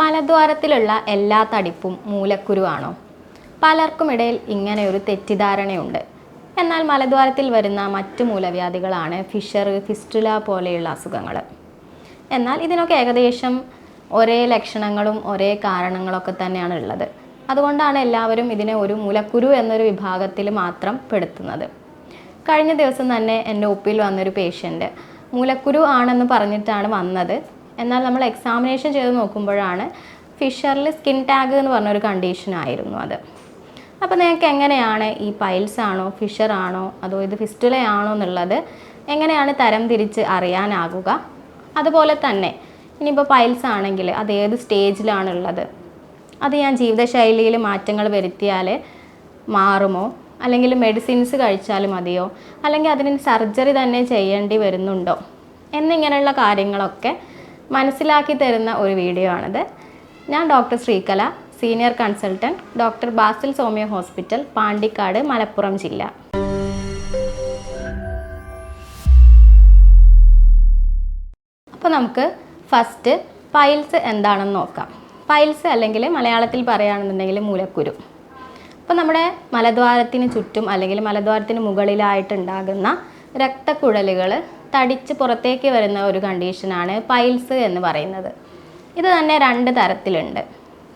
മലദ്വാരത്തിലുള്ള എല്ലാ തടിപ്പും മൂലക്കുരുവാണോ? പലർക്കുമിടയിൽ ഇങ്ങനെ ഒരു തെറ്റിദ്ധാരണയുണ്ട്. എന്നാൽ മലദ്വാരത്തിൽ വരുന്ന മറ്റു മൂലവ്യാധികളാണ് ഫിഷർ ഫിസ്റ്റുല പോലെയുള്ള അസുഖങ്ങൾ എന്നാൽ ഇതിനൊക്കെ ഏകദേശം ഒരേ ലക്ഷണങ്ങളും ഒരേ കാരണങ്ങളൊക്കെ തന്നെയാണ് ഉള്ളത്. അതുകൊണ്ടാണ് എല്ലാവരും ഇതിനെ ഒരു മൂലക്കുരു എന്നൊരു വിഭാഗത്തിൽ മാത്രം പെടുത്തുന്നത്. കഴിഞ്ഞ ദിവസം തന്നെ എന്റെ ഒപ്പിൽ വന്നൊരു പേഷ്യന്റ് മൂലക്കുരു ആണെന്ന് പറഞ്ഞിട്ടാണ് വന്നത്. എന്നാൽ നമ്മൾ എക്സാമിനേഷൻ ചെയ്ത് നോക്കുമ്പോഴാണ് ഫിഷറിൽ സ്കിൻ ടാഗ് എന്ന് പറഞ്ഞൊരു കണ്ടീഷൻ ആയിരുന്നു അത്. അപ്പോൾ നിങ്ങൾക്ക് എങ്ങനെയാണ് ഈ പൈൽസ് ആണോ ഫിഷർ ആണോ അതോ ഇത് ഫിസ്റ്റുല ആണോ എന്നുള്ളത് എങ്ങനെയാണ് തരം തിരിച്ച് അറിയാനാകുക? അതുപോലെ തന്നെ ഇനിയിപ്പോൾ പൈൽസ് ആണെങ്കിൽ അത് ഏത് സ്റ്റേജിലാണുള്ളത് അത് ഞാൻ ജീവിതശൈലിയിൽ മാറ്റങ്ങൾ വരുത്തിയാൽ മാറുമോ? അല്ലെങ്കിൽ മെഡിസിൻസ് കഴിച്ചാൽ മതിയോ? അല്ലെങ്കിൽ അതിന് സർജറി തന്നെ ചെയ്യേണ്ടി വരുന്നുണ്ടോ? എന്നിങ്ങനെയുള്ള കാര്യങ്ങളൊക്കെ മനസ്സിലാക്കി തരുന്ന ഒരു വീഡിയോ ആണിത്. ഞാൻ doctor Sreekala senior consultant doctor Basil Soumya hospital Pandikkad Malappuram ജില്ല. അപ്പോൾ നമുക്ക് ഫസ്റ്റ് പൈൽസ് എന്താണെന്ന് നോക്കാം. പൈൽസ് അല്ലെങ്കിൽ മലയാളത്തിൽ പറയുകയാണെന്നുണ്ടെങ്കിൽ മൂലക്കുരു. അപ്പോൾ നമ്മുടെ മലദ്വാരത്തിന് ചുറ്റും അല്ലെങ്കിൽ മലദ്വാരത്തിന് മുകളിലായിട്ടുണ്ടാകുന്ന രക്തക്കുഴലുകൾ തടിച്ച് പുറത്തേക്ക് വരുന്ന ഒരു കണ്ടീഷനാണ് പൈൽസ് എന്ന് പറയുന്നത്. ഇത് തന്നെ രണ്ട് തരത്തിലുണ്ട്.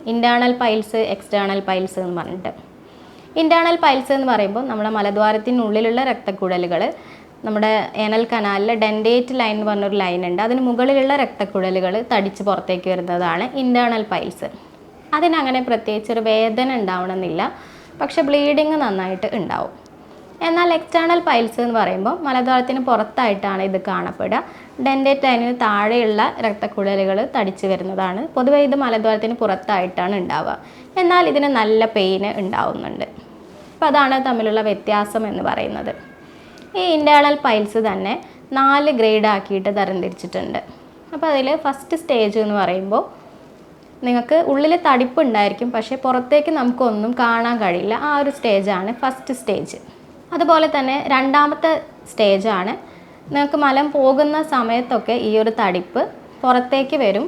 ഇന്റേർണൽ പൈൽസ് എക്സ്റ്റേണൽ പൈൽസ് എന്ന് പറഞ്ഞിട്ട്. ഇന്റേർണൽ പൈൽസ് എന്ന് പറയുമ്പോൾ നമ്മുടെ മലദ്വാരത്തിനുള്ളിലുള്ള രക്തക്കുഴലുകൾ നമ്മുടെ ഏനൽ കനാലിലെ ഡെൻഡേറ്റ് ലൈൻ എന്ന് പറഞ്ഞൊരു ലൈൻ ഉണ്ട്. അതിന് മുകളിലുള്ള രക്തക്കുഴലുകൾ തടിച്ച് പുറത്തേക്ക് വരുന്നതാണ് ഇന്റേർണൽ പൈൽസ് അതിനങ്ങനെ പ്രത്യേകിച്ച് ഒരു വേദന ഉണ്ടാവണമെന്നില്ല. പക്ഷെ ബ്ലീഡിങ് നന്നായിട്ട് ഉണ്ടാവും. എന്നാൽ എക്സ്റ്റേണൽ പൈൽസ് എന്ന് പറയുമ്പോൾ മലദ്വാരത്തിന് പുറത്തായിട്ടാണ് ഇത് കാണപ്പെടുക. ഡെൻഡേറ്റ് ലൈനിന് താഴെയുള്ള രക്തക്കുഴലുകൾ തടിച്ചു വരുന്നതാണ്. പൊതുവേ ഇത് മലദ്വാരത്തിന് പുറത്തായിട്ടാണ് ഉണ്ടാവുക. എന്നാൽ ഇതിന് നല്ല പെയിന് ഉണ്ടാവുന്നുണ്ട്. അപ്പോൾ അതാണ് തമ്മിലുള്ള വ്യത്യാസം എന്ന് പറയുന്നത്. ഈ ഇന്റേണൽ പൈൽസ് തന്നെ നാല് ഗ്രേഡ് ആക്കിയിട്ട് തരംതിരിച്ചിട്ടുണ്ട്. അപ്പോൾ അതിൽ ഫസ്റ്റ് സ്റ്റേജ് എന്ന് പറയുമ്പോൾ നിങ്ങൾക്ക് ഉള്ളിൽ തടിപ്പ് ഉണ്ടായിരിക്കും. പക്ഷേ പുറത്തേക്ക് നമുക്കൊന്നും കാണാൻ കഴിയില്ല. ആ ഒരു സ്റ്റേജാണ് ഫസ്റ്റ് സ്റ്റേജ് അതുപോലെ തന്നെ രണ്ടാമത്തെ സ്റ്റേജാണ്. നിങ്ങൾക്ക് മലം പോകുന്ന സമയത്തൊക്കെ ഈ ഒരു തടിപ്പ് പുറത്തേക്ക് വരും.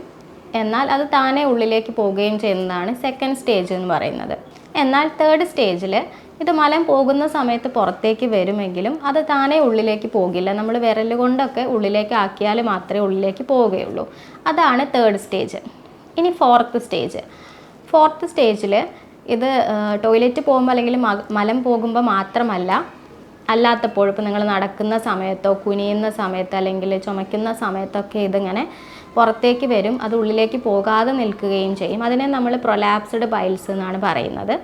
എന്നാൽ അത് താനെ ഉള്ളിലേക്ക് പോവുകയും ചെയ്യുന്നതാണ് സെക്കൻഡ് സ്റ്റേജ് എന്ന് പറയുന്നത്. എന്നാൽ തേർഡ് സ്റ്റേജിൽ ഇത് മലം പോകുന്ന സമയത്ത് പുറത്തേക്ക് വരുമെങ്കിലും അത് താനെ ഉള്ളിലേക്ക് പോകില്ല. നമ്മൾ വിരൽ കൊണ്ടൊക്കെ ഉള്ളിലേക്ക് ആക്കിയാൽ മാത്രമേ ഉള്ളിലേക്ക് പോവുകയുള്ളൂ. അതാണ് തേർഡ് സ്റ്റേജ് ഇനി ഫോർത്ത് സ്റ്റേജ് ഫോർത്ത് സ്റ്റേജിൽ ഇത് ടോയ്ലറ്റ് പോകുമ്പോൾ അല്ലെങ്കിൽ മലം പോകുമ്പോൾ മാത്രമല്ല അല്ലാത്തപ്പോൾ ഇപ്പോൾ നിങ്ങൾ നടക്കുന്ന സമയത്തോ കുനിയുന്ന സമയത്തോ അല്ലെങ്കിൽ ചുമയ്ക്കുന്ന സമയത്തൊക്കെ ഇതിങ്ങനെ പുറത്തേക്ക് വരും. അത് ഉള്ളിലേക്ക് പോകാതെ നിൽക്കുകയും ചെയ്യും. അതിനെ നമ്മൾ പ്രൊലാപ്സ്ഡ് ബൈൽസ് എന്നാണ് പറയുന്നത്.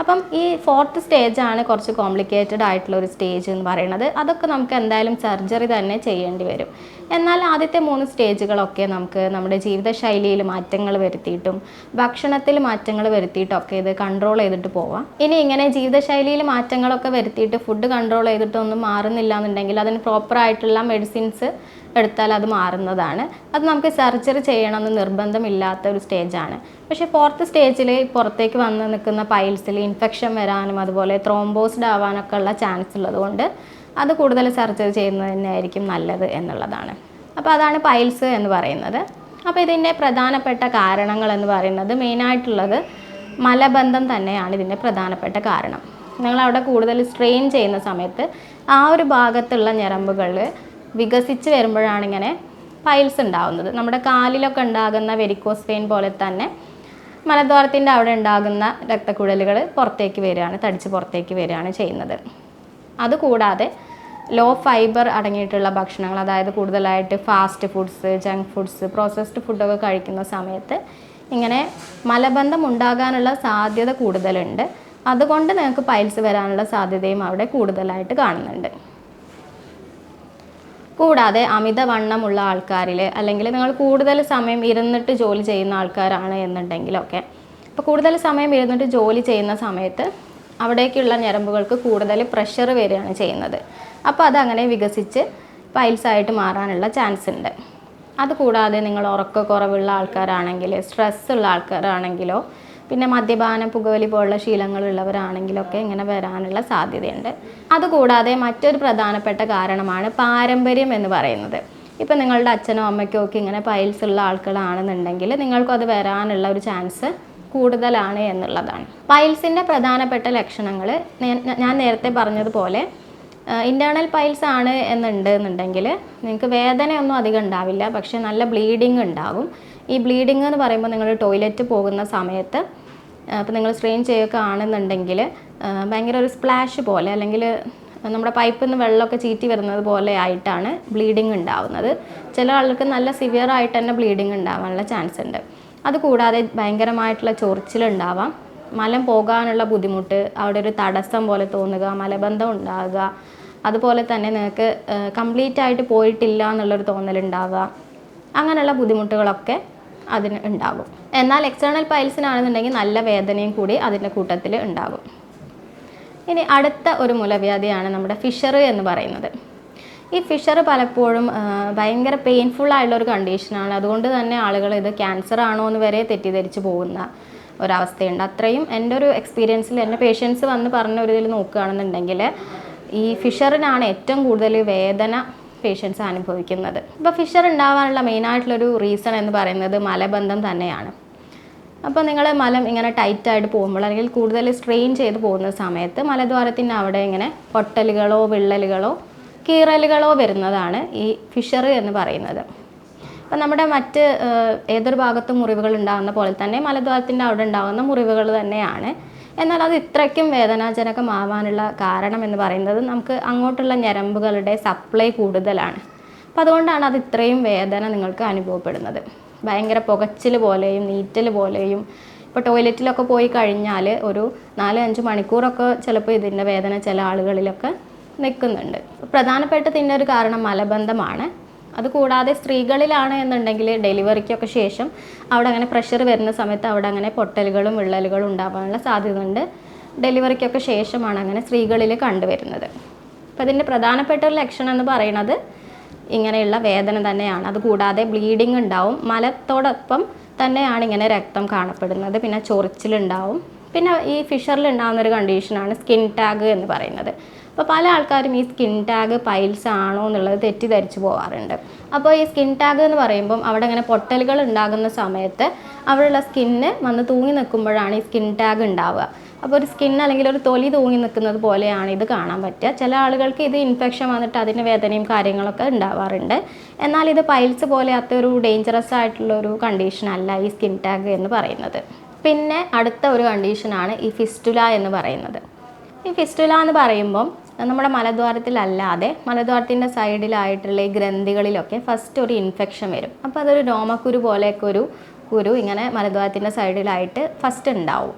അപ്പം ഈ ഫോർത്ത് സ്റ്റേജാണ് കുറച്ച് കോംപ്ലിക്കേറ്റഡ് ആയിട്ടുള്ള ഒരു സ്റ്റേജ് എന്ന് പറയുന്നത്. അതൊക്കെ നമുക്ക് എന്തായാലും സർജറി തന്നെ ചെയ്യേണ്ടി വരും. എന്നാൽ ആദ്യത്തെ മൂന്ന് സ്റ്റേജുകളൊക്കെ നമുക്ക് നമ്മുടെ ജീവിതശൈലിയിൽ മാറ്റങ്ങൾ വരുത്തിയിട്ടും ഭക്ഷണത്തിൽ മാറ്റങ്ങൾ വരുത്തിയിട്ടൊക്കെ ഇത് കൺട്രോൾ ചെയ്തിട്ട് പോവാം. ഇനി ഇങ്ങനെ ജീവിതശൈലിയിൽ മാറ്റങ്ങളൊക്കെ വരുത്തിയിട്ട് ഫുഡ് കൺട്രോൾ ചെയ്തിട്ടൊന്നും മാറുന്നില്ല എന്നുണ്ടെങ്കിൽ അതിന് പ്രോപ്പറായിട്ടുള്ള മെഡിസിൻസ് എടുത്താൽ അത് മാറുന്നതാണ്. അത് നമുക്ക് സർജറി ചെയ്യണമെന്ന് നിർബന്ധമില്ലാത്ത ഒരു സ്റ്റേജാണ് പക്ഷേ ഫോർത്ത് സ്റ്റേജിൽ പുറത്തേക്ക് വന്ന് നിൽക്കുന്ന പൈൽസിൽ ഇൻഫെക്ഷൻ വരാനും അതുപോലെ ത്രോംബോസ്ഡ് ആവാനൊക്കെ ഉള്ള ചാൻസ് ഉള്ളതുകൊണ്ട് അത് കൂടുതൽ സർജറി ചെയ്യുന്നത് തന്നെയായിരിക്കും നല്ലത് എന്നുള്ളതാണ്. അപ്പോൾ അതാണ് പൈൽസ് എന്ന് പറയുന്നത്. അപ്പോൾ ഇതിന്റെ പ്രധാനപ്പെട്ട കാരണങ്ങൾ എന്ന് പറയുന്നത് മെയിനായിട്ടുള്ളത് മലബന്ധം തന്നെയാണ് ഇതിന്റെ പ്രധാനപ്പെട്ട കാരണം. നിങ്ങൾ അവിടെ കൂടുതൽ സ്ട്രെയിൻ ചെയ്യുന്ന സമയത്ത് ആ ഒരു ഭാഗത്തുള്ള ഞരമ്പുകൾ വികസിച്ച് വരുമ്പോഴാണ് ഇങ്ങനെ പൈൽസ് ഉണ്ടാകുന്നത് നമ്മുടെ കാലിലൊക്കെ ഉണ്ടാകുന്ന വെരിക്കോസ് വെയിൻ പോലെ തന്നെ മലദ്വാരത്തിന്റെ അവിടെ ഉണ്ടാകുന്ന രക്തക്കുഴലുകൾ പുറത്തേക്ക് വരികയാണ് തടിച്ച് പുറത്തേക്ക് വരികയാണ് ചെയ്യുന്നത്. അതുകൂടാതെ ലോ ഫൈബർ അടങ്ങിയിട്ടുള്ള ഭക്ഷണങ്ങൾ അതായത് കൂടുതലായിട്ട് fast foods junk foods processed ഫുഡൊക്കെ കഴിക്കുന്ന സമയത്ത് ഇങ്ങനെ മലബന്ധം ഉണ്ടാകാനുള്ള സാധ്യത കൂടുതലുണ്ട്. അതുകൊണ്ട് നിങ്ങൾക്ക് പൈൽസ് വരാനുള്ള സാധ്യതയും അവിടെ കൂടുതലായിട്ട് കാണുന്നുണ്ട്. കൂടാതെ അമിതവണ്ണമുള്ള ആൾക്കാരിൽ അല്ലെങ്കിൽ നിങ്ങൾ കൂടുതൽ സമയം ഇരുന്നിട്ട് ജോലി ചെയ്യുന്ന ആൾക്കാരാണ് എന്നുണ്ടെങ്കിലൊക്കെ. അപ്പോൾ കൂടുതൽ സമയം ഇരുന്നിട്ട് ജോലി ചെയ്യുന്ന സമയത്ത് അവിടേക്കുള്ള ഞരമ്പുകൾക്ക് കൂടുതൽ പ്രഷർ വരികയാണ് ചെയ്യുന്നത്. അപ്പോൾ അതങ്ങനെ വികസിച്ച് പൈൽസ് ആയിട്ട് മാറാനുള്ള ചാൻസ് ഉണ്ട്. അതുകൂടാതെ നിങ്ങൾ ഉറക്കക്കുറവുള്ള ആൾക്കാരാണെങ്കിൽ സ്ട്രെസ്സുള്ള ആൾക്കാരാണെങ്കിലോ പിന്നെ മദ്യപാനം പുകവലി പോലുള്ള ശീലങ്ങളുള്ളവരാണെങ്കിലൊക്കെ ഇങ്ങനെ വരാനുള്ള സാധ്യതയുണ്ട്. അതുകൂടാതെ മറ്റൊരു പ്രധാനപ്പെട്ട കാരണമാണ് പാരമ്പര്യം എന്ന് പറയുന്നത്. ഇപ്പം നിങ്ങളുടെ അച്ഛനോ അമ്മയ്ക്കോ ഒക്കെ ഇങ്ങനെ പൈൽസ് ഉള്ള ആൾക്കാരാണെന്നുണ്ടെങ്കിൽ നിങ്ങൾക്കും അത് വരാനുള്ള ഒരു ചാൻസ് കൂടുതലാണ് എന്നുള്ളതാണ്. പൈൽസിന്റെ പ്രധാനപ്പെട്ട ലക്ഷണങ്ങൾ ഞാൻ നേരത്തെ പറഞ്ഞതുപോലെ ഇന്റേർണൽ പൈൽസ് ആണ് എന്നുണ്ട് എന്നുണ്ടെങ്കിൽ നിങ്ങൾക്ക് വേദനയൊന്നും അധികം ഉണ്ടാവില്ല പക്ഷേ നല്ല ബ്ലീഡിങ് ഉണ്ടാകും ഈ ബ്ലീഡിങ് എന്ന് പറയുമ്പോൾ നിങ്ങൾ ടോയ്ലറ്റ് പോകുന്ന സമയത്ത് അപ്പോൾ നിങ്ങൾ സ്ട്രെയിൻ ചെയ്യുക ആണെന്നുണ്ടെങ്കിൽ ഭയങ്കര ഒരു സ്പ്ലാഷ് പോലെ അല്ലെങ്കിൽ നമ്മുടെ പൈപ്പിൽ നിന്ന് വെള്ളമൊക്കെ ചീറ്റി വരുന്നത് പോലെ ആയിട്ടാണ് ബ്ലീഡിങ് ഉണ്ടാവുന്നത്. ചില ആൾക്ക് നല്ല സിവിയർ ആയിട്ട് തന്നെ ബ്ലീഡിങ് ഉണ്ടാവാനുള്ള ചാൻസ് ഉണ്ട്. അതുകൂടാതെ ഭയങ്കരമായിട്ടുള്ള ചൊറിച്ചിലുണ്ടാവാം മലം പോകാനുള്ള ബുദ്ധിമുട്ട് അവിടെ ഒരു തടസ്സം പോലെ തോന്നുക മലബന്ധം ഉണ്ടാകുക അതുപോലെ തന്നെ നിങ്ങൾക്ക് കംപ്ലീറ്റ് ആയിട്ട് പോയിട്ടില്ല എന്നുള്ളൊരു തോന്നലുണ്ടാവുക അങ്ങനെയുള്ള ബുദ്ധിമുട്ടുകളൊക്കെ അതിന് ഉണ്ടാകും. എന്നാൽ എക്സ്റ്റേണൽ പൈൽസിനാണെന്നുണ്ടെങ്കിൽ നല്ല വേദനയും കൂടി അതിന്റെ കൂട്ടത്തിൽ ഉണ്ടാകും. ഇനി അടുത്ത ഒരു മുലവ്യാധിയാണ് നമ്മുടെ ഫിഷർ എന്ന് പറയുന്നത്. ഈ ഫിഷർ പലപ്പോഴും ഭയങ്കര പെയിൻഫുൾ ആയിട്ടുള്ള ഒരു കണ്ടീഷനാണ് അതുകൊണ്ട് തന്നെ ആളുകൾ ഇത് ക്യാൻസർ ആണോ എന്ന് വരെ തെറ്റിദ്ധരിച്ച് പോകുന്ന ഒരവസ്ഥയുണ്ട്. അത്രയും എന്റെ ഒരു എക്സ്പീരിയൻസിൽ എന്റെ പേഷ്യൻസ് വന്ന് പറഞ്ഞ ഒരു ഇതിൽ നോക്കുകയാണെന്നുണ്ടെങ്കിൽ ഈ ഫിഷറിനാണ് ഏറ്റവും കൂടുതൽ വേദന പേഷ്യൻസ് അനുഭവിക്കുന്നത്. ഇപ്പോൾ ഫിഷർ ഉണ്ടാവാനുള്ള മെയിനായിട്ടുള്ളൊരു റീസൺ എന്ന് പറയുന്നത് മലബന്ധം തന്നെയാണ്. അപ്പോൾ നിങ്ങൾ മലം ഇങ്ങനെ ടൈറ്റായിട്ട് പോകുമ്പോൾ അല്ലെങ്കിൽ കൂടുതൽ സ്ട്രെയിൻ ചെയ്ത് പോകുന്ന സമയത്ത് മലദ്വാരത്തിന്റെ അവിടെ ഇങ്ങനെ പൊട്ടലുകളോ വിള്ളലുകളോ കീറലുകളോ വരുന്നതാണ് ഈ ഫിഷർ എന്ന് പറയുന്നത്. അപ്പം നമ്മുടെ മറ്റ് ഏതൊരു ഭാഗത്തും മുറിവുകൾ ഉണ്ടാകുന്ന പോലെ തന്നെ മലദ്വാരത്തിന്റെ അവിടെ ഉണ്ടാകുന്ന മുറിവുകൾ തന്നെയാണ് എന്നാൽ അത് ഇത്രയ്ക്കും വേദനാജനകമാവാനുള്ള കാരണം എന്ന് പറയുന്നത് നമുക്ക് അങ്ങോട്ടുള്ള ഞരമ്പുകളുടെ സപ്ലൈ കൂടുതലാണ്. അപ്പം അതുകൊണ്ടാണ് അത് ഇത്രയും വേദന നിങ്ങൾക്ക് അനുഭവപ്പെടുന്നത്. ഭയങ്കര പുകച്ചിൽ പോലെയും നീറ്റൽ പോലെയും ഇപ്പോൾ ടോയ്ലറ്റിലൊക്കെ പോയി കഴിഞ്ഞാൽ ഒരു നാല് അഞ്ച് മണിക്കൂറൊക്കെ ചിലപ്പോൾ ഇതിന്റെ വേദന ചില ആളുകളിലൊക്കെ നിൽക്കുന്നുണ്ട്. പ്രധാനപ്പെട്ട തിന്റെ ഒരു കാരണം മലബന്ധമാണ്. അതുകൂടാതെ സ്ത്രീകളിലാണ് എന്നുണ്ടെങ്കിൽ ഡെലിവറിക്കൊക്കെ ശേഷം അവിടെ അങ്ങനെ പ്രഷർ വരുന്ന സമയത്ത് അവിടെ അങ്ങനെ പൊട്ടലുകളും വിള്ളലുകളും ഉണ്ടാവാനുള്ള സാധ്യതയുണ്ട്. ഡെലിവറിക്കൊക്കെ ശേഷമാണ് അങ്ങനെ സ്ത്രീകളിൽ കണ്ടുവരുന്നത്. അപ്പോൾ ഇതിന്റെ പ്രധാനപ്പെട്ട ഒരു ലക്ഷണം എന്ന് പറയുന്നത് ഇങ്ങനെയുള്ള വേദന തന്നെയാണ്. അതുകൂടാതെ ബ്ലീഡിങ് ഉണ്ടാവും. മലത്തോടൊപ്പം തന്നെയാണ് ഇങ്ങനെ രക്തം കാണപ്പെടുന്നത്. പിന്നെ ചൊറിച്ചിലുണ്ടാവും. പിന്നെ ഈ ഫിഷറിൽ ഉണ്ടാകുന്ന ഒരു കണ്ടീഷനാണ് സ്കിൻ ടാഗ് എന്ന് പറയുന്നത്. അപ്പോൾ പല ആൾക്കാരും ഈ സ്കിൻ ടാഗ് പൈൽസ് ആണോ എന്നുള്ളത് തെറ്റിദ്ധരിച്ചു പോകാറുണ്ട് അപ്പോൾ ഈ സ്കിൻ ടാഗ് എന്ന് പറയുമ്പം അവിടെ ഇങ്ങനെ പൊട്ടലുകൾ ഉണ്ടാകുന്ന സമയത്ത് അവിടെയുള്ള സ്കിന്ന് വന്ന് തൂങ്ങി നിൽക്കുമ്പോഴാണ് ഈ സ്കിൻ ടാഗ് ഉണ്ടാവുക. അപ്പോൾ ഒരു സ്കിൻ അല്ലെങ്കിൽ ഒരു തൊലി തൂങ്ങി നിൽക്കുന്നത് പോലെയാണ് ഇത് കാണാൻ പറ്റുക. ചില ആളുകൾക്ക് ഇത് ഇൻഫെക്ഷൻ വന്നിട്ട് അതിന് വേദനയും കാര്യങ്ങളൊക്കെ ഉണ്ടാവാറുണ്ട്. എന്നാൽ ഇത് പൈൽസ് പോലെ അത്ര ഒരു ഡേഞ്ചറസ് ആയിട്ടുള്ള ഒരു കണ്ടീഷൻ അല്ല ഈ സ്കിൻ ടാഗ് എന്ന് പറയുന്നത്. പിന്നെ അടുത്ത ഒരു കണ്ടീഷനാണ് ഈ ഫിസ്റ്റുല എന്ന് പറയുന്നത്. ഈ ഫിസ്റ്റുല എന്ന് പറയുമ്പം നമ്മുടെ മലദ്വാരത്തിലല്ലാതെ മലദ്വാരത്തിന്റെ സൈഡിലായിട്ടുള്ള ഈ ഗ്രന്ഥികളിലൊക്കെ ഫസ്റ്റ് ഒരു ഇൻഫെക്ഷൻ വരും. അപ്പോൾ അതൊരു രോമക്കുരു പോലെയൊക്കെ ഒരു കുരു ഇങ്ങനെ മലദ്വാരത്തിന്റെ സൈഡിലായിട്ട് ഫസ്റ്റ് ഉണ്ടാവും.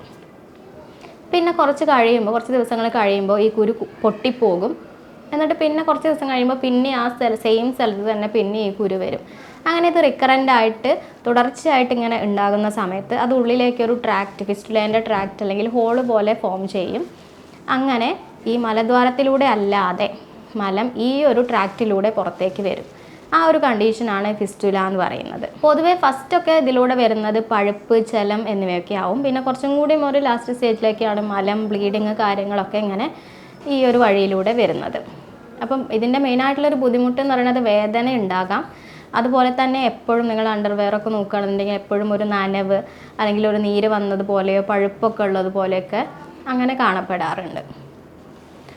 പിന്നെ കുറച്ച് കഴിയുമ്പോൾ കുറച്ച് ദിവസങ്ങൾ കഴിയുമ്പോൾ ഈ കുരു പൊട്ടിപ്പോകും. എന്നിട്ട് പിന്നെ കുറച്ച് ദിവസം കഴിയുമ്പോൾ പിന്നെ ആ സ്ഥല സെയിം സ്ഥലത്ത് തന്നെ പിന്നെ ഈ കുരു വരും. അങ്ങനെ ഇത് റിക്കറന്റ് ആയിട്ട് തുടർച്ചയായിട്ട് ഇങ്ങനെ ഉണ്ടാകുന്ന സമയത്ത് അത് ഉള്ളിലേക്ക് ഒരു ട്രാക്റ്റ് ഫിസ്റ്റുലേന്റെ ട്രാക്റ്റ് അല്ലെങ്കിൽ ഹോൾ പോലെ ഫോം ചെയ്യും. അങ്ങനെ ഈ മലദ്വാരത്തിലൂടെ അല്ലാതെ മലം ഈ ഒരു ട്രാക്റ്റിലൂടെ പുറത്തേക്ക് വരും. ആ ഒരു കണ്ടീഷനാണ് ഫിസ്റ്റുല എന്ന് പറയുന്നത്. പൊതുവെ ഫസ്റ്റ് ഒക്കെ ഇതിലൂടെ വരുന്നത് പഴുപ്പ് ചലം എന്നിവയൊക്കെ ആവും. പിന്നെ കുറച്ചും കൂടി ഒരു ലാസ്റ്റ് സ്റ്റേജിലേക്കാണ് മലം ബ്ലീഡിങ് കാര്യങ്ങളൊക്കെ ഇങ്ങനെ ഈ ഒരു വഴിയിലൂടെ വരുന്നത്. അപ്പം ഇതിന്റെ മെയിനായിട്ടുള്ളൊരു ബുദ്ധിമുട്ട് എന്ന് പറയുന്നത് വേദന ഉണ്ടാകാം. അതുപോലെ തന്നെ എപ്പോഴും നിങ്ങൾ അണ്ടർവെയർ ഒക്കെ നോക്കുകയാണെന്നുണ്ടെങ്കിൽ എപ്പോഴും ഒരു നനവ് അല്ലെങ്കിൽ ഒരു നീര് വന്നതുപോലെയോ പഴുപ്പൊക്കെ ഉള്ളതുപോലെയൊക്കെ അങ്ങനെ കാണപ്പെടാറുണ്ട്.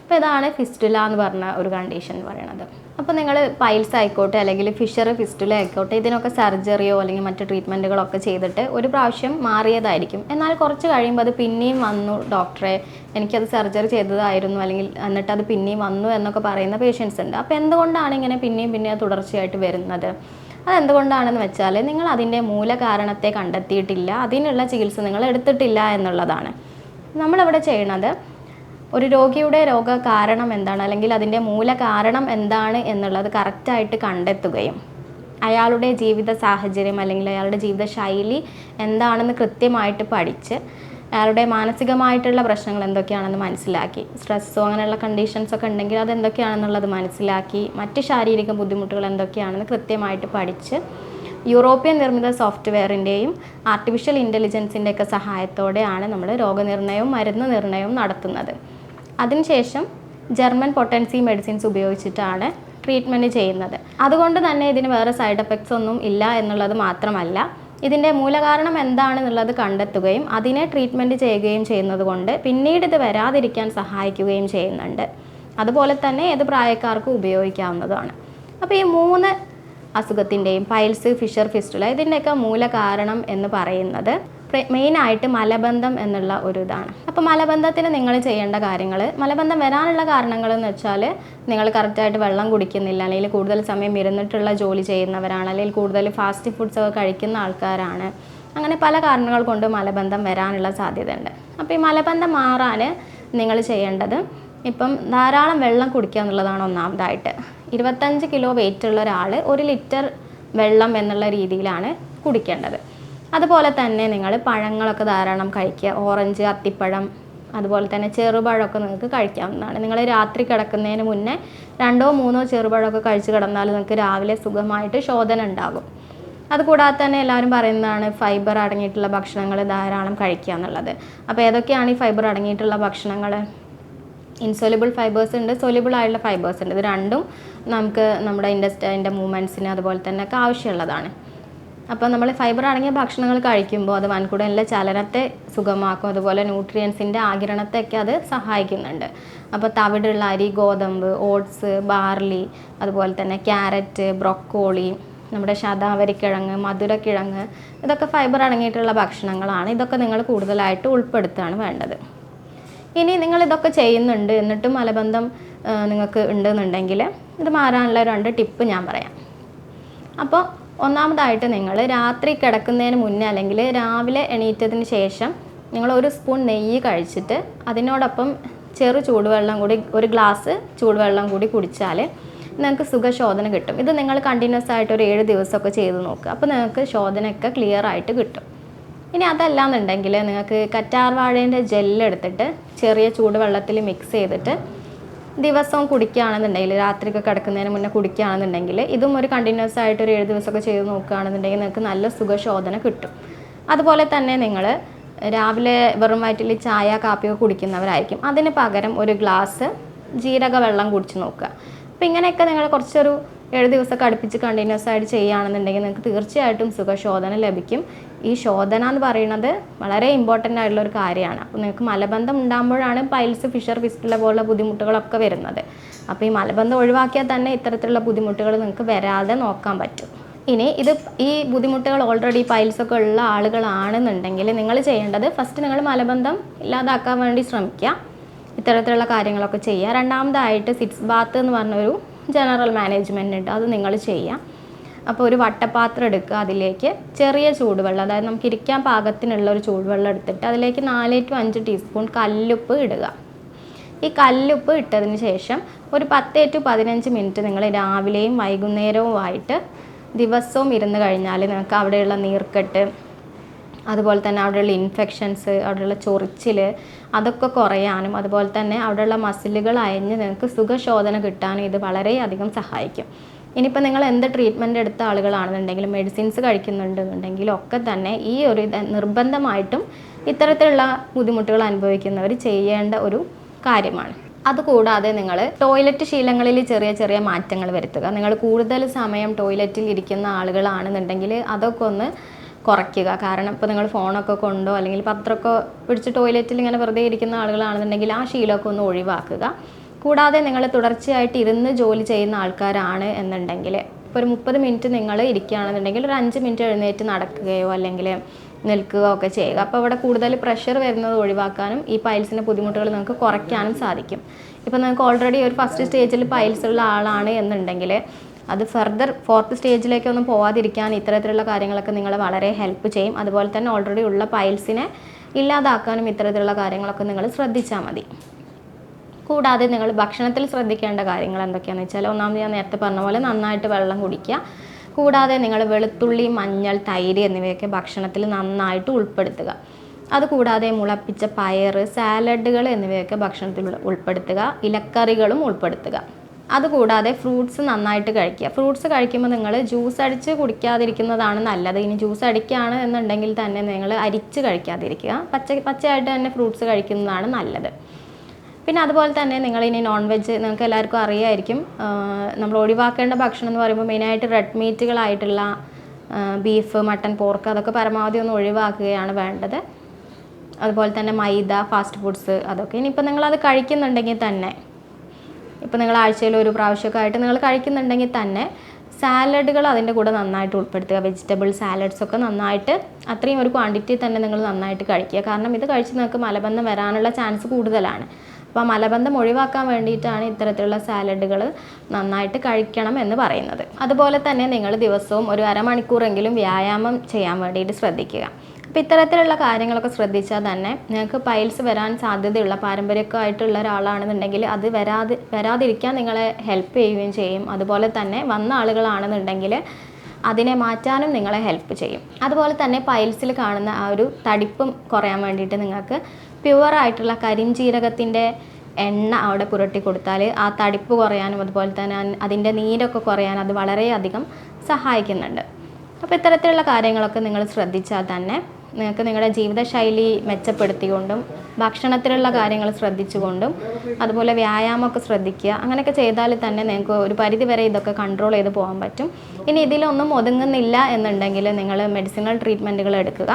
അപ്പോൾ ഇതാണ് ഫിസ്റ്റുല എന്ന് പറഞ്ഞ ഒരു കണ്ടീഷൻ എന്ന് പറയുന്നത് അപ്പോൾ നിങ്ങൾ പൈൽസ് ആയിക്കോട്ടെ അല്ലെങ്കിൽ ഫിഷർ ഫിസ്റ്റുല ആയിക്കോട്ടെ ഇതിനൊക്കെ സർജറിയോ അല്ലെങ്കിൽ മറ്റു ട്രീറ്റ്മെന്റുകളൊക്കെ ചെയ്തിട്ട് ഒരു പ്രാവശ്യം മാറിയതായിരിക്കും. എന്നാൽ കുറച്ച് കഴിയുമ്പോൾ അത് പിന്നെയും വന്നു ഡോക്ടറെ എനിക്കത് സർജറി ചെയ്തതായിരുന്നു അല്ലെങ്കിൽ എന്നിട്ട് അത് പിന്നെയും വന്നു എന്നൊക്കെ പറയുന്ന പേഷ്യൻസ് ഉണ്ട്. അപ്പോൾ എന്തുകൊണ്ടാണ് ഇങ്ങനെ പിന്നെയും പിന്നെയും തുടർച്ചയായിട്ട് വരുന്നത്? അതെന്തുകൊണ്ടാണെന്ന് വെച്ചാൽ നിങ്ങൾ അതിന്റെ മൂലകാരണത്തെ കണ്ടെത്തിയിട്ടില്ല അതിനുള്ള ചികിത്സ നിങ്ങൾ എടുത്തിട്ടില്ല എന്നുള്ളതാണ്. നമ്മളിവിടെ ചെയ്യണത് ഒരു രോഗിയുടെ രോഗ കാരണം എന്താണ്? അല്ലെങ്കിൽ അതിന്റെ മൂല കാരണം എന്താണ് എന്നുള്ളത് കറക്റ്റായിട്ട് കണ്ടെത്തുകയും അയാളുടെ ജീവിത സാഹചര്യം അല്ലെങ്കിൽ അയാളുടെ ജീവിത ശൈലി എന്താണെന്ന് കൃത്യമായിട്ട് പഠിച്ച് അയാളുടെ മാനസികമായിട്ടുള്ള പ്രശ്നങ്ങൾ എന്തൊക്കെയാണെന്ന് മനസ്സിലാക്കി സ്ട്രെസ്സോ അങ്ങനെയുള്ള കണ്ടീഷൻസ് ഒക്കെ ഉണ്ടെങ്കിൽ അത് എന്തൊക്കെയാണെന്നുള്ളത് മനസ്സിലാക്കി മറ്റ് ശാരീരിക ബുദ്ധിമുട്ടുകൾ എന്തൊക്കെയാണെന്ന് കൃത്യമായിട്ട് പഠിച്ച് യൂറോപ്യൻ നിർമ്മിത സോഫ്റ്റ്വെയറിന്റെയും ആർട്ടിഫിഷ്യൽ ഇന്റലിജൻസിന്റെ ഒക്കെ സഹായത്തോടെയാണ് നമ്മൾ രോഗനിർണയവും മരുന്ന് നിർണയവും നടത്തുന്നത്. അതിനുശേഷം ജർമ്മൻ പൊട്ടൻസി മെഡിസിൻസ് ഉപയോഗിച്ചിട്ടാണ് ട്രീറ്റ്മെന്റ് ചെയ്യുന്നത്. അതുകൊണ്ട് തന്നെ ഇതിന് വേറെ സൈഡ് എഫക്ട്സ് ഒന്നും ഇല്ല എന്നുള്ളത് മാത്രമല്ല ഇതിന്റെ മൂലകാരണം എന്താണെന്നുള്ളത് കണ്ടെത്തുകയും അതിനെ ട്രീറ്റ്മെന്റ് ചെയ്യുകയും ചെയ്യുന്നത് കൊണ്ട് പിന്നീട് ഇത് വരാതിരിക്കാൻ സഹായിക്കുകയും ചെയ്യുന്നുണ്ട്. അതുപോലെ തന്നെ ഏത് പ്രായക്കാർക്കും ഉപയോഗിക്കാവുന്നതാണ്. അപ്പോൾ ഈ മൂന്ന് അസുഖത്തിന്റെയും പൈൽസ് ഫിഷർ ഫിസ്റ്റുല ഇതിന്റെയൊക്കെ മൂലകാരണം എന്ന് പറയുന്നത് മെയിനായിട്ട് മലബന്ധം എന്നുള്ള ഒരു ഇതാണ് അപ്പോൾ മലബന്ധത്തിന് നിങ്ങൾ ചെയ്യേണ്ട കാര്യങ്ങൾ മലബന്ധം വരാനുള്ള കാരണങ്ങൾ എന്ന് വെച്ചാൽ നിങ്ങൾ കറക്റ്റായിട്ട് വെള്ളം കുടിക്കുന്നില്ല അല്ലെങ്കിൽ കൂടുതൽ സമയം ഇരുന്നിട്ടുള്ള ജോലി ചെയ്യുന്നവരാണ് അല്ലെങ്കിൽ കൂടുതൽ ഫാസ്റ്റ് ഫുഡ്സ് ഒക്കെ കഴിക്കുന്ന ആൾക്കാരാണ്. അങ്ങനെ പല കാരണങ്ങൾ കൊണ്ട് മലബന്ധം വരാനുള്ള സാധ്യതയുണ്ട്. അപ്പോൾ ഈ മലബന്ധം മാറാൻ നിങ്ങൾ ചെയ്യേണ്ടത് ഇപ്പം ധാരാളം വെള്ളം കുടിക്കുക എന്നുള്ളതാണ് ഒന്നാമതായിട്ട്. ഇരുപത്തഞ്ച് കിലോ വെയിറ്റ് ഉള്ള ഒരാൾ ഒരു ലിറ്റർ വെള്ളം എന്നുള്ള രീതിയിലാണ് കുടിക്കേണ്ടത്. അതുപോലെ തന്നെ നിങ്ങൾ പഴങ്ങളൊക്കെ ധാരാളം കഴിക്കുക. ഓറഞ്ച് അത്തിപ്പഴം അതുപോലെ തന്നെ ചെറുപഴമൊക്കെ നിങ്ങൾക്ക് കഴിക്കാവുന്നതാണ്. നിങ്ങൾ രാത്രി കിടക്കുന്നതിന് മുന്നേ രണ്ടോ മൂന്നോ ചെറുപഴമൊക്കെ കഴിച്ച് കിടന്നാൽ നിങ്ങൾക്ക് രാവിലെ സുഖമായിട്ട് ശോധന ഉണ്ടാകും. അതുകൂടാതെ തന്നെ എല്ലാവരും പറയുന്നതാണ് ഫൈബർ അടങ്ങിയിട്ടുള്ള ഭക്ഷണങ്ങൾ ധാരാളം കഴിക്കുക എന്നുള്ളത്. അപ്പോൾ ഏതൊക്കെയാണ് ഈ ഫൈബർ അടങ്ങിയിട്ടുള്ള ഭക്ഷണങ്ങൾ? ഇൻസൊലിബിൾ ഫൈബേഴ്സ് ഉണ്ട് സൊലിബിൾ ആയിട്ടുള്ള ഫൈബേഴ്സ് ഉണ്ട്. ഇത് രണ്ടും നമുക്ക് നമ്മുടെ ഇൻഡസ്റ്റൈന്റെ മൂവ്മെന്റ്സിന് അതുപോലെ തന്നെ ഒക്കെ ആവശ്യമുള്ളതാണ്. അപ്പോൾ നമ്മൾ ഫൈബർ അടങ്ങിയ ഭക്ഷണങ്ങൾ കഴിക്കുമ്പോൾ അത് വൻകുടലിലെ ചലനത്തെ സുഖമാക്കും. അതുപോലെ ന്യൂട്രിയൻസിന്റെ ആകിരണത്തെയൊക്കെ അത് സഹായിക്കുന്നുണ്ട്. അപ്പോൾ തവിടുള്ള അരി ഗോതമ്പ് ഓട്സ് ബാർലി അതുപോലെ തന്നെ ക്യാരറ്റ് ബ്രൊക്കോളി നമ്മുടെ ശതാവരിക്കിഴങ്ങ് മധുരക്കിഴങ്ങ് ഇതൊക്കെ ഫൈബർ അടങ്ങിയിട്ടുള്ള ഭക്ഷണങ്ങളാണ്. ഇതൊക്കെ നിങ്ങൾ കൂടുതലായിട്ട് ഉൾപ്പെടുത്തുകയാണ് വേണ്ടത്. ഇനി നിങ്ങൾ ഇതൊക്കെ ചെയ്യുന്നുണ്ട് എന്നിട്ടും മലബന്ധം നിങ്ങൾക്ക് ഉണ്ടെന്നുണ്ടെങ്കിൽ ഇത് മാറാനുള്ള രണ്ട് ടിപ്പ് ഞാൻ പറയാം. അപ്പോൾ ഒന്നാമതായിട്ട് നിങ്ങൾ രാത്രി കിടക്കുന്നതിന് മുന്നേ അല്ലെങ്കിൽ രാവിലെ എണീറ്റതിന് ശേഷം നിങ്ങൾ ഒരു സ്പൂൺ നെയ്യ് കഴിച്ചിട്ട് അതിനോടൊപ്പം ചെറു ചൂടുവെള്ളം കൂടി ഒരു ഗ്ലാസ് ചൂടുവെള്ളം കൂടി കുടിച്ചാൽ നിങ്ങൾക്ക് സുഖശോധന കിട്ടും. ഇത് നിങ്ങൾ കണ്ടിന്യൂസ് ആയിട്ട് ഒരു ഏഴ് ദിവസമൊക്കെ ചെയ്ത് നോക്കുക. അപ്പോൾ നിങ്ങൾക്ക് ശോധനയൊക്കെ ക്ലിയർ ആയിട്ട് കിട്ടും. ഇനി അതല്ലാന്നുണ്ടെങ്കിൽ നിങ്ങൾക്ക് കറ്റാർവാഴേന്റെ ജെല്ലെടുത്തിട്ട് ചെറിയ ചൂടുവെള്ളത്തിൽ മിക്സ് ചെയ്തിട്ട് ദിവസവും കുടിക്കുകയാണെന്നുണ്ടെങ്കിൽ രാത്രിയൊക്കെ കിടക്കുന്നതിന് മുന്നേ കുടിക്കുകയാണെന്നുണ്ടെങ്കിൽ ഇതും ഒരു കണ്ടിന്യൂസ് ആയിട്ട് ഒരു ഏഴ് ദിവസമൊക്കെ ചെയ്ത് നോക്കുകയാണെന്നുണ്ടെങ്കിൽ നിങ്ങൾക്ക് നല്ല സുഖശോധന കിട്ടും. അതുപോലെ തന്നെ നിങ്ങൾ രാവിലെ വെറും വയറ്റിൽ ചായ കാപ്പിയൊക്കെ കുടിക്കുന്നവരായിരിക്കും. അതിന് പകരം ഒരു ഗ്ലാസ് ജീരക വെള്ളം കുടിച്ച് നോക്കുക. അപ്പോൾ ഇങ്ങനെയൊക്കെ നിങ്ങൾ കുറച്ചൊരു ഏഴ് ദിവസമൊക്കെ അടുപ്പിച്ച് കണ്ടിന്യൂസ് ആയിട്ട് ചെയ്യുകയാണെന്നുണ്ടെങ്കിൽ നിങ്ങൾക്ക് തീർച്ചയായിട്ടും സുഖശോധന ലഭിക്കും. ഈ ശോധന എന്ന് പറയുന്നത് വളരെ ഇമ്പോർട്ടന്റ് ആയിട്ടുള്ള ഒരു കാര്യമാണ്. അപ്പോൾ നിങ്ങൾക്ക് മലബന്ധം ഉണ്ടാകുമ്പോഴാണ് പൈൽസ് ഫിഷർ ഫിസ്റ്റുല പോലുള്ള ബുദ്ധിമുട്ടുകളൊക്കെ വരുന്നത്. അപ്പോൾ ഈ മലബന്ധം ഒഴിവാക്കിയാൽ തന്നെ ഇത്തരത്തിലുള്ള ബുദ്ധിമുട്ടുകൾ നിങ്ങൾക്ക് വരാതെ നോക്കാൻ പറ്റും. ഇനി ഇത് ഈ ബുദ്ധിമുട്ടുകൾ ഓൾറെഡി പൈൽസൊക്കെ ഉള്ള ആളുകളാണെന്നുണ്ടെങ്കിൽ നിങ്ങൾ ചെയ്യേണ്ടത് ഫസ്റ്റ് നിങ്ങൾ മലബന്ധം ഇല്ലാതാക്കാൻ വേണ്ടി ശ്രമിക്കുക. ഇത്തരത്തിലുള്ള കാര്യങ്ങളൊക്കെ ചെയ്യുക. രണ്ടാമതായിട്ട് സിറ്റ്സ് ബാത്ത് എന്ന് പറഞ്ഞൊരു ജനറൽ മാനേജ്മെന്റ് ഉണ്ട്. അത് നിങ്ങൾ ചെയ്യാം അപ്പോൾ ഒരു വട്ടപാത്രം എടുക്കുക അതിലേക്ക്. ചെറിയ ചൂടുവെള്ളം അതായത് നമുക്ക് ഇരിക്കാൻ പാകത്തിനുള്ള ഒരു ചൂടുവെള്ളം എടുത്തിട്ട് അതിലേക്ക് നാല് ടു അഞ്ച് ടീസ്പൂൺ കല്ലുപ്പ് ഇടുക. ഈ കല്ലുപ്പ് ഇട്ടതിന് ശേഷം ഒരു പത്ത് ടു പതിനഞ്ച് മിനിറ്റ് നിങ്ങൾ രാവിലെയും വൈകുന്നേരവുമായിട്ട് ദിവസവും ഇരുന്ന് കഴിഞ്ഞാൽ നിങ്ങൾക്ക് അവിടെയുള്ള നീർക്കെട്ട് അതുപോലെ തന്നെ അവിടെയുള്ള ഇൻഫെക്ഷൻസ് അവിടെയുള്ള ചൊറിച്ചിൽ അതൊക്കെ കുറയാനും അതുപോലെ തന്നെ അവിടെയുള്ള മസിലുകൾ അയഞ്ഞ് നിങ്ങൾക്ക് സുഖശോധന കിട്ടാനും ഇത് വളരെയധികം സഹായിക്കും. ഇനിയിപ്പോൾ നിങ്ങൾ എന്ത് ട്രീറ്റ്മെന്റ് എടുത്ത ആളുകളാണെന്നുണ്ടെങ്കിലും മെഡിസിൻസ് കഴിക്കുന്നുണ്ടെന്നുണ്ടെങ്കിലും ഒക്കെ തന്നെ ഈ ഒരു നിർബന്ധമായിട്ടും ഇത്തരത്തിലുള്ള ബുദ്ധിമുട്ടുകൾ അനുഭവിക്കുന്നവർ ചെയ്യേണ്ട ഒരു കാര്യമാണ്. അതുകൂടാതെ നിങ്ങൾ ടോയ്ലറ്റ് ശീലങ്ങളിൽ ചെറിയ ചെറിയ മാറ്റങ്ങൾ വരുത്തുക. നിങ്ങൾ കൂടുതൽ സമയം ടോയ്ലറ്റിൽ ഇരിക്കുന്ന ആളുകളാണെന്നുണ്ടെങ്കിൽ അതൊക്കെ ഒന്ന് കുറയ്ക്കുക. കാരണം ഇപ്പോൾ നിങ്ങൾ ഫോണൊക്കെ കൊണ്ടോ അല്ലെങ്കിൽ പത്രമൊക്കെ പിടിച്ച് ടോയ്ലറ്റിൽ ഇങ്ങനെ വെറുതെ ഇരിക്കുന്ന ആളുകളാണെന്നുണ്ടെങ്കിൽ ആ ശീലമൊക്കെ ഒന്ന് ഒഴിവാക്കുക. കൂടാതെ നിങ്ങൾ തുടർച്ചയായിട്ട് ഇരുന്ന് ജോലി ചെയ്യുന്ന ആൾക്കാരാണ് എന്നുണ്ടെങ്കിൽ ഇപ്പോൾ ഒരു മുപ്പത് മിനിറ്റ് നിങ്ങൾ ഇരിക്കുകയാണെന്നുണ്ടെങ്കിൽ ഒരു അഞ്ച് മിനിറ്റ് എഴുന്നേറ്റ് നടക്കുകയോ അല്ലെങ്കിൽ നിൽക്കുകയോ ഒക്കെ ചെയ്യുക. അപ്പോൾ അവിടെ കൂടുതൽ പ്രഷർ വരുന്നത് ഒഴിവാക്കാനും ഈ പൈൽസിന്റെ ബുദ്ധിമുട്ടുകൾ നിങ്ങൾക്ക് കുറയ്ക്കാനും സാധിക്കും. ഇപ്പോൾ നിങ്ങൾക്ക് ഓൾറെഡി ഒരു ഫസ്റ്റ് സ്റ്റേജിൽ പൈൽസ് ഉള്ള ആളാണ് എന്നുണ്ടെങ്കിൽ അത് ഫർദർ ഫോർത്ത് സ്റ്റേജിലേക്കൊന്നും പോവാതിരിക്കാൻ ഇത്തരത്തിലുള്ള കാര്യങ്ങളൊക്കെ നിങ്ങളെ വളരെ ഹെൽപ്പ് ചെയ്യും. അതുപോലെ തന്നെ ഓൾറെഡി ഉള്ള പൈൽസിനെ ഇല്ലാതാക്കാനും ഇത്തരത്തിലുള്ള കാര്യങ്ങളൊക്കെ നിങ്ങൾ ശ്രദ്ധിച്ചാൽ മതി. കൂടാതെ നിങ്ങൾ ഭക്ഷണത്തിൽ ശ്രദ്ധിക്കേണ്ട കാര്യങ്ങൾ എന്തൊക്കെയാണെന്ന് വെച്ചാൽ ഒന്നാമത് ഞാൻ നേരത്തെ പറഞ്ഞ പോലെ നന്നായിട്ട് വെള്ളം കുടിക്കുക. കൂടാതെ നിങ്ങൾ വെളുത്തുള്ളി മഞ്ഞൾ തൈര് എന്നിവയൊക്കെ ഭക്ഷണത്തിൽ നന്നായിട്ട് ഉൾപ്പെടുത്തുക. അതുകൂടാതെ മുളപ്പിച്ച പയർ സാലഡുകൾ എന്നിവയൊക്കെ ഭക്ഷണത്തിൽ ഉൾപ്പെടുത്തുക. ഇലക്കറികളും ഉൾപ്പെടുത്തുക. അതുകൂടാതെ ഫ്രൂട്ട്സ് നന്നായിട്ട് കഴിക്കുക. ഫ്രൂട്ട്സ് കഴിക്കുമ്പോൾ നിങ്ങൾ ജ്യൂസ് അടിച്ച് കുടിക്കാതിരിക്കുന്നതാണ് നല്ലത്. ഇനി ജ്യൂസ് അടിക്കുകയാണ് എന്നുണ്ടെങ്കിൽ തന്നെ നിങ്ങൾ അരിച്ച് കഴിക്കാതിരിക്കുക. പച്ച പച്ചയായിട്ട് തന്നെ ഫ്രൂട്ട്സ് കഴിക്കുന്നതാണ് നല്ലത്. പിന്നെ അതുപോലെ തന്നെ നിങ്ങൾ ഇനി നോൺ വെജ് നിങ്ങൾക്ക് എല്ലാവർക്കും അറിയായിരിക്കും. നമ്മൾ ഒഴിവാക്കേണ്ട ഭക്ഷണം എന്ന് പറയുമ്പോൾ മെയിനായിട്ട് റെഡ് മീറ്റുകളായിട്ടുള്ള ബീഫ് മട്ടൺ പോർക്ക് അതൊക്കെ പരമാവധി ഒന്ന് ഒഴിവാക്കുകയാണ് വേണ്ടത്. അതുപോലെ തന്നെ മൈദ ഫാസ്റ്റ് ഫുഡ്സ് അതൊക്കെ. ഇനിയിപ്പോൾ നിങ്ങളത് കഴിക്കുന്നുണ്ടെങ്കിൽ തന്നെ ഇപ്പോൾ നിങ്ങൾ ആഴ്ചയിൽ ഒരു പ്രാവശ്യമൊക്കെ ആയിട്ട് നിങ്ങൾ കഴിക്കുന്നുണ്ടെങ്കിൽ തന്നെ സാലഡുകൾ അതിന്റെ കൂടെ നന്നായിട്ട് ഉൾപ്പെടുത്തുക. വെജിറ്റബിൾ സാലഡ്സ് ഒക്കെ നന്നായിട്ട് അത്രയും ഒരു ക്വാണ്ടിറ്റി തന്നെ നിങ്ങൾ നന്നായിട്ട് കഴിക്കുക. കാരണം ഇത് കഴിച്ച് നിങ്ങൾക്ക് മലബന്ധം വരാനുള്ള ചാൻസ് കൂടുതലാണ്. അപ്പോൾ മലബന്ധം ഒഴിവാക്കാൻ വേണ്ടിയിട്ടാണ് ഇത്തരത്തിലുള്ള സാലഡുകൾ നന്നായിട്ട് കഴിക്കണം എന്ന് പറയുന്നത്. അതുപോലെ തന്നെ നിങ്ങൾ ദിവസവും ഒരു അരമണിക്കൂറെങ്കിലും വ്യായാമം ചെയ്യാൻ വേണ്ടിയിട്ട് ശ്രദ്ധിക്കുക. അപ്പോൾ ഇത്തരത്തിലുള്ള കാര്യങ്ങളൊക്കെ ശ്രദ്ധിച്ചാൽ തന്നെ നിങ്ങൾക്ക് പൈൽസ് വരാൻ സാധ്യതയുള്ള പാരമ്പര്യമായിട്ടുള്ള ഒരാളാണെന്നുണ്ടെങ്കിൽ അത് വരാതെ വരാതിരിക്കാൻ നിങ്ങളെ ഹെൽപ്പ് ചെയ്യുകയും ചെയ്യും. അതുപോലെ തന്നെ വന്ന ആളുകളാണെന്നുണ്ടെങ്കിൽ അതിനെ മാറ്റാനും നിങ്ങളെ ഹെൽപ്പ് ചെയ്യും. അതുപോലെ തന്നെ പൈൽസിൽ കാണുന്ന ആ ഒരു തടിപ്പും കുറയാൻ വേണ്ടിയിട്ട് നിങ്ങൾക്ക് പ്യുവറായിട്ടുള്ള കരിഞ്ജീരകത്തിന്റെ എണ്ണ അവിടെ പുരട്ടി കൊടുത്താൽ ആ തടിപ്പ് കുറയാനും അതുപോലെ തന്നെ അതിന്റെ നീരൊക്കെ കുറയാൻ അത് വളരെയധികം സഹായിക്കുന്നുണ്ട്. അപ്പോൾ ഇത്തരത്തിലുള്ള കാര്യങ്ങളൊക്കെ നിങ്ങൾ ശ്രദ്ധിച്ചാൽ തന്നെ നിങ്ങൾക്ക് നിങ്ങളുടെ ജീവിതശൈലി മെച്ചപ്പെടുത്തിക്കൊണ്ടും ഭക്ഷണത്തിലുള്ള കാര്യങ്ങൾ ശ്രദ്ധിച്ചുകൊണ്ടും അതുപോലെ വ്യായാമമൊക്കെ ശ്രദ്ധിക്കുക. അങ്ങനെയൊക്കെ ചെയ്താൽ തന്നെ നിങ്ങൾക്ക് ഒരു പരിധിവരെ ഇതൊക്കെ കൺട്രോൾ ചെയ്ത് പോകാൻ പറ്റും. ഇനി ഇതിലൊന്നും ഒതുങ്ങുന്നില്ല എന്നുണ്ടെങ്കിൽ നിങ്ങൾ മെഡിസിനൽ ട്രീറ്റ്മെന്റുകൾ എടുക്കുക.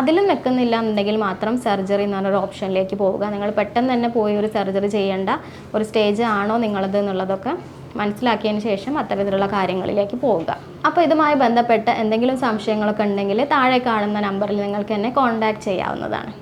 അതിലും നിൽക്കുന്നില്ല എന്നുണ്ടെങ്കിൽ മാത്രം സർജറി എന്ന് പറഞ്ഞൊരു ഓപ്ഷനിലേക്ക് പോവുക. നിങ്ങൾ പെട്ടെന്ന് തന്നെ പോയി ഒരു സർജറി ചെയ്യേണ്ട ഒരു സ്റ്റേജ് ആണോ നിങ്ങളത് എന്നുള്ളതൊക്കെ മനസ്സിലാക്കിയതിന് ശേഷം അത്തരത്തിലുള്ള കാര്യങ്ങളിലേക്ക് പോവുക. അപ്പോൾ ഇതുമായി ബന്ധപ്പെട്ട് എന്തെങ്കിലും സംശയങ്ങളൊക്കെ ഉണ്ടെങ്കിൽ താഴെ കാണുന്ന നമ്പറിൽ നിങ്ങൾക്ക് എന്നെ കോൺടാക്ട് ചെയ്യാവുന്നതാണ്.